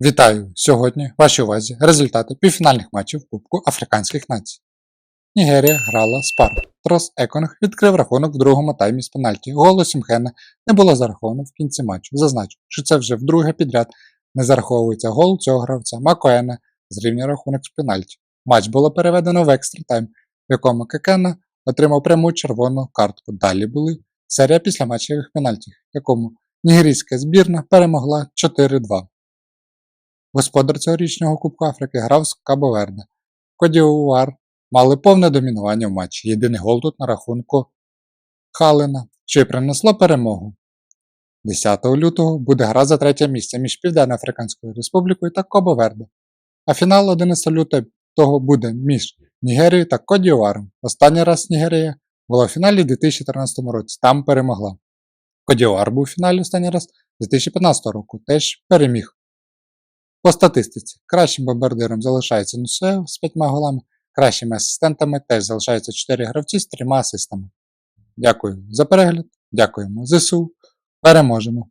Вітаю! Сьогодні в вашій увазі результати півфінальних матчів Кубку Африканських націй. Нігерія грала з пару. Трос Еконг відкрив рахунок в другому таймі з пенальті. Голу Сімхена не було зараховано в кінці матчу. Зазначу, що це вже вдруге підряд не зараховується гол цього гравця Макоена зрівнює рахунок з пенальті. Матч було переведено в екстра тайм, в якому Кекена отримав пряму червону картку. Далі були серія післяматчевих пенальтів, в якому нігерійська збірна перемогла 4-2. Господар цьогорічного Кубку Африки грав з Кабо Верде. Кодіуар мали повне домінування в матчі. Єдиний гол тут на рахунку Халена, що й принесло перемогу. 10 лютого буде гра за третє місце між Південно-Африканською Республікою та Кабо Верде. А фінал 11 лютого буде між Нігерією та Кодіуаром. Останній раз Нігерія була в фіналі у 2014 році. Там перемогла. Кодіуар був у фіналі останній раз 2015 року, теж переміг. По статистиці, кращим бомбардиром залишається Нусео з 5 голами, кращими асистентами теж залишаються 4 гравці з 3 асистами. Дякую за перегляд, дякуємо ЗСУ. Переможемо!